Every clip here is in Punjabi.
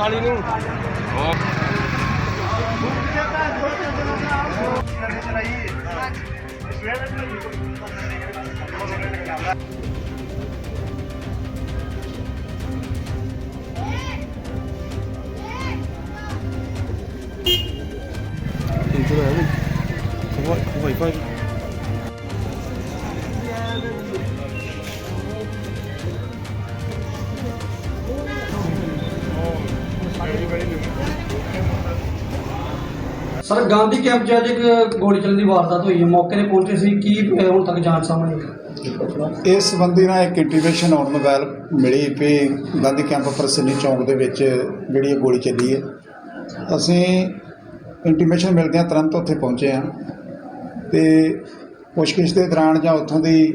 ਕਾਲੀ ਨੂੰ ਇੰਟਰ ਹੈ ਵੀ ਵਾਈ ਵਾਈਫਾਈ ਸਰ ਗਾਂਧੀ ਕੈਂਪ 'ਚ ਅੱਜ ਇੱਕ ਗੋਲੀ ਚੱਲਣ ਦੀ ਵਾਰਦਾਤ ਹੋਈ ਹੈ ਮੌਕੇ ਤੇ ਪਹੁੰਚੇ ਸੀ ਕੀ ਅਹ, ਹੁਣ ਤੱਕ ਜਾਂਚ ਸਾਹਮਣੇ ਆਈ? ਇਸ ਸੰਬੰਧੀ ਨਾਲ ਇੱਕ ਇੰਟੀਮੇਸ਼ਨ ਆਨ ਮੋਬਾਈਲ ਮਿਲੀ ਵੀ ਗਾਂਧੀ ਕੈਂਪ ਪ੍ਰਸਿੱਧੀ ਚੌਂਕ ਦੇ ਵਿੱਚ ਜਿਹੜੀ ਇਹ ਗੋਲੀ ਚੱਲੀ ਹੈ ਅਸੀਂ ਇੰਟੀਮੇਸ਼ਨ ਮਿਲਦਿਆਂ ਤੁਰੰਤ ਉੱਥੇ ਪਹੁੰਚੇ ਹਾਂ ਤੇ ਪੁੱਛਗਿੱਛ ਦੇ ਦੌਰਾਨ ਜਾਂ ਉੱਥੋਂ ਦੀ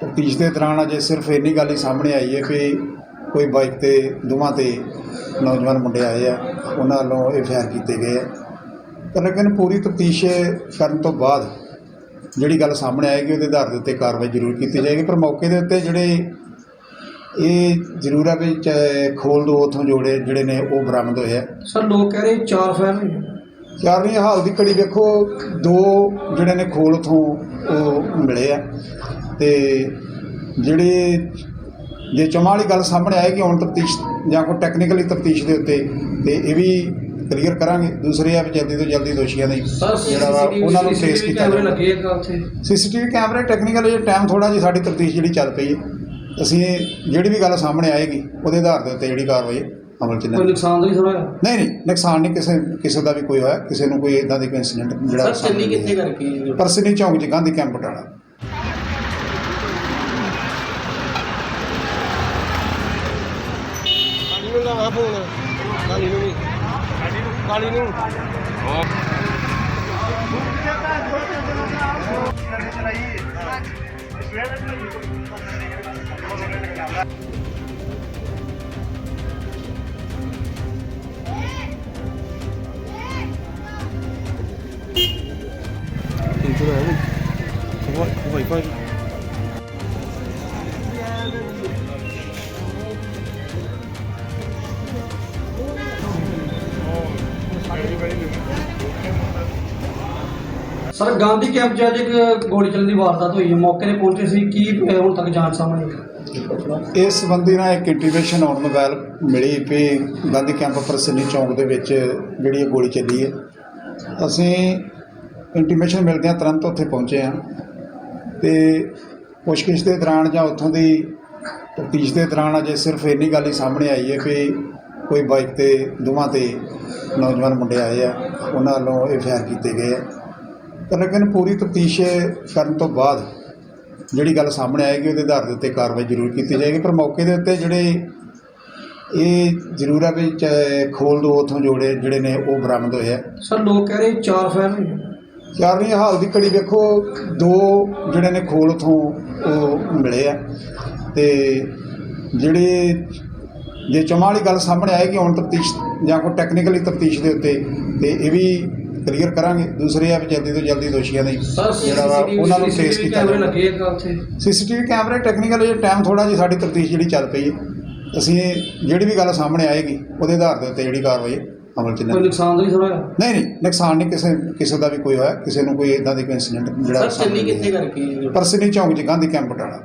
ਤਫਤੀਸ਼ ਦੇ ਦੌਰਾਨ ਅਜੇ ਸਿਰਫ ਇੰਨੀ ਗੱਲ ਹੀ ਸਾਹਮਣੇ ਆਈ ਹੈ ਕਿ ਕੋਈ ਬਾਈਕ ਤੇ ਦੋਵਾਂ ਤੇ ਨੌਜਵਾਨ ਮੁੰਡੇ ਆਏ ਆ। ਉਹਨਾਂ ਵੱਲੋਂ ਇਹ ਫਾਇਰ ਕੀਤੇ ਗਏ ਆ। ਪਰ ਲੇਕਿਨ ਪੂਰੀ ਤਫਤੀਸ਼ ਕਰਨ ਤੋਂ ਬਾਅਦ ਜਿਹੜੀ ਗੱਲ ਸਾਹਮਣੇ ਆਏਗੀ ਉਹਦੇ ਆਧਾਰ ਦੇ ਉੱਤੇ ਕਾਰਵਾਈ ਜ਼ਰੂਰ ਕੀਤੀ ਜਾਏਗੀ। ਪਰ ਮੌਕੇ ਦੇ ਉੱਤੇ ਜਿਹੜੇ ਇਹ ਜ਼ਰੂਰ ਹੈ ਵੀ ਚ- ਖੋਲ ਦੋ ਉਥੋਂ ਜੋੜੇ ਜਿਹੜੇ ਨੇ ਉਹ ਬਰਾਮਦ ਹੋਏ ਆ। ਸਰ ਲੋਕ ਕਹਿ ਰਹੇ ਚਾਰ ਹੋਏ ਚਾਰ ਨਹੀਂ ਹਾਲ ਦੀ ਘੜੀ ਵੇਖੋ ਦੋ ਜਿਹੜੇ ਨੇ ਖੋਲ ਉਥੋਂ ਉਹ ਮਿਲੇ ਆ। ਤੇ ਜਿਹੜੇ ਜੇ ਚੌਹਾਂ ਵਾਲੀ ਗੱਲ ਸਾਹਮਣੇ ਆਏਗੀ ਹੁਣ ਤਫਤੀਸ਼ ਜਾਂ ਕੋਈ ਟੈਕਨੀਕਲੀ ਤਫਤੀਸ਼ ਦੇ ਉੱਤੇ ਤੇ ਇਹ ਵੀ ਕਲੀਅਰ ਕਰਾਂਗੇ। ਦੂਸਰੇ ਆ ਵੀ ਜਲਦੀ ਤੋਂ ਜਲਦੀ ਦੋਸ਼ੀਆਂ ਦੀ ਜਿਹੜਾ ਵਾ ਉਹਨਾਂ ਨੂੰ ਫੇਸ ਕੀਤਾ ਜਾਵੇ ਸੀਸੀਟੀਵੀ ਕੈਮਰੇ ਟੈਕਨੀਕਲ ਜੇ ਟਾਈਮ ਥੋੜਾ ਜਿਹਾ ਸਾਡੀ ਤਫਤੀਸ਼ ਜਿਹੜੀ ਚੱਲ ਪਈ ਹੈ। ਅਸੀਂ ਜਿਹੜੀ ਵੀ ਗੱਲ ਸਾਹਮਣੇ ਆਏਗੀ ਉਹਦੇ ਆਧਾਰ ਦੇ ਉੱਤੇ ਜਿਹੜੀ ਕਾਰਵਾਈ ਅਮਲ ਚ ਕੋਈ ਨੁਕਸਾਨ ਨਹੀਂ ਹੋਇਆ? ਨਹੀਂ ਨਹੀਂ ਨੁਕਸਾਨ ਨਹੀਂ ਕਿਸੇ ਕਿਸੇ ਦਾ ਵੀ ਕੋਈ ਹੋਇਆ ਕਿਸੇ ਨੂੰ ਕੋਈ ਇਦਾਂ ਦੀ ਕੋਈ ਇਨਸੀਡੈਂਟ ਜਿਹੜਾ ਸਰ ਕਿੱਥੇ ਕਰਕੇ? ਪਰਸਨੀ ਚੌਂਕ ਚ ਗਾਂਧੀ ਕੈਂਪ ਬਟਾਲਾ ਨੂੰ ਲਾਵਾ ਫੋਨ ਕਾਲੀ ਨੂੰ ਵੀ। ਕਾਲੀ ਨੂੰ। ਇੰਟਰ ਸਰ ਗਾਂਧੀ ਕੈਂਪ 'ਚ ਅੱਜ ਇੱਕ ਗੋਲੀ ਚੱਲਣ ਦੀ ਵਾਰਦਾਤ ਹੋਈ ਹੈ ਮੌਕੇ ਤੇ ਪਹੁੰਚੇ ਸੀ ਕੀ ਅਹ, ਹੁਣ ਤੱਕ ਜਾਂਚ ਸਾਹਮਣੇ ਆਈ? ਇਸ ਸੰਬੰਧੀ ਨਾਲ ਇੱਕ ਇੰਟੀਮੇਸ਼ਨ ਆਨ ਮੋਬਾਈਲ ਮਿਲੀ ਵੀ ਗਾਂਧੀ ਕੈਂਪ ਪ੍ਰਸੰਨੀ ਚੌਂਕ ਦੇ ਵਿੱਚ ਜਿਹੜੀ ਇਹ ਗੋਲੀ ਚੱਲੀ ਹੈ ਅਸੀਂ ਇੰਟੀਮੇਸ਼ਨ ਮਿਲਦਿਆਂ ਤੁਰੰਤ ਉੱਥੇ ਪਹੁੰਚੇ ਹਾਂ ਤੇ ਪੁੱਛਗਿੱਛ ਦੇ ਦੌਰਾਨ ਜਾਂ ਉੱਥੋਂ ਦੀ ਤਫਤੀਸ਼ ਦੇ ਦੌਰਾਨ ਅਜੇ ਸਿਰਫ ਇੰਨੀ ਗੱਲ ਹੀ ਸਾਹਮਣੇ ਆਈ ਹੈ ਕਿ ਕੋਈ ਬਾਈਕ ਤੇ ਦੋਵਾਂ ਤੇ ਨੌਜਵਾਨ ਮੁੰਡੇ ਆਏ ਆ। ਉਹਨਾਂ ਵੱਲੋਂ ਇਹ ਫਾਇਰ ਕੀਤੇ ਗਏ ਆ। ਪਰ ਲੇਕਿਨ ਪੂਰੀ ਤਫਤੀਸ਼ ਕਰਨ ਤੋਂ ਬਾਅਦ ਜਿਹੜੀ ਗੱਲ ਸਾਹਮਣੇ ਆਏਗੀ ਉਹਦੇ ਆਧਾਰ ਦੇ ਉੱਤੇ ਕਾਰਵਾਈ ਜ਼ਰੂਰ ਕੀਤੀ ਜਾਏਗੀ। ਪਰ ਮੌਕੇ ਦੇ ਉੱਤੇ ਜਿਹੜੇ ਇਹ ਜ਼ਰੂਰ ਹੈ ਵੀ ਖੋਲ ਦੋ ਉਥੋਂ ਜੋੜੇ ਜਿਹੜੇ ਨੇ ਉਹ ਬਰਾਮਦ ਹੋਏ ਆ। ਸਰ ਲੋਕ ਕਹਿ ਰਹੇ ਚਾਰ ਫਾਇਰ ਚਾਰ ਨਹੀਂ ਹਾਲ ਦੀ ਘੜੀ ਵੇਖੋ ਦੋ ਜਿਹੜੇ ਨੇ ਖੋਲ ਉਥੋਂ ਉਹ ਮਿਲੇ ਆ। ਤੇ ਜਿਹੜੇ ਜੇ ਚੌਹਾਂ ਵਾਲੀ ਗੱਲ ਸਾਹਮਣੇ ਆਏਗੀ ਹੁਣ ਤਫਤੀਸ਼ ਜਾਂ ਕੋਈ ਟੈਕਨੀਕਲੀ ਤਫਤੀਸ਼ ਦੇ ਉੱਤੇ ਤੇ ਇਹ ਵੀ ਕਲੀਅਰ ਕਰਾਂਗੇ ਦੂਸਰੇ ਆ ਵੀ ਜਲਦੀ ਤੋਂ ਜਲਦੀ ਦੋਸ਼ੀਆਂ ਦੀ ਜਿਹੜਾ ਵਾ ਉਹਨਾਂ ਨੂੰ ਫੇਸ ਕੀਤਾ ਜਾਵੇ। ਸੀਸੀਟੀਵੀ ਕੈਮਰੇ ਟੈਕਨੀਕਲ ਜੇ ਟਾਈਮ ਥੋੜਾ ਜਿਹਾ ਸਾਡੀ ਤਫਤੀਸ਼ ਜਿਹੜੀ ਚੱਲ ਪਈ ਹੈ। ਅਸੀਂ ਜਿਹੜੀ ਵੀ ਗੱਲ ਸਾਹਮਣੇ ਆਏਗੀ ਉਹਦੇ ਆਧਾਰ ਦੇ ਉੱਤੇ ਜਿਹੜੀ ਕਾਰਵਾਈ ਅਮਲ ਚ ਕੋਈ ਨੁਕਸਾਨ ਨਹੀਂ ਹੋਇਆ? ਨਹੀਂ ਨਹੀਂ ਨੁਕਸਾਨ ਨਹੀਂ ਕਿਸੇ ਕਿਸੇ ਦਾ ਵੀ ਕੋਈ ਹੋਇਆ ਕਿਸੇ ਨੂੰ ਕੋਈ ਇਦਾਂ ਦੀ ਕੋਈ ਇਨਸੀਡੈਂਟ ਜਿਹੜਾ ਸਰ ਚੱਲੀ ਕਿੱਥੇ ਕਰਕੇ ਪਰਸਨੀ ਚੌਂਕ ਚ ਗਾਂਧੀ ਕੈਂਪ ਬਟਾਲਾ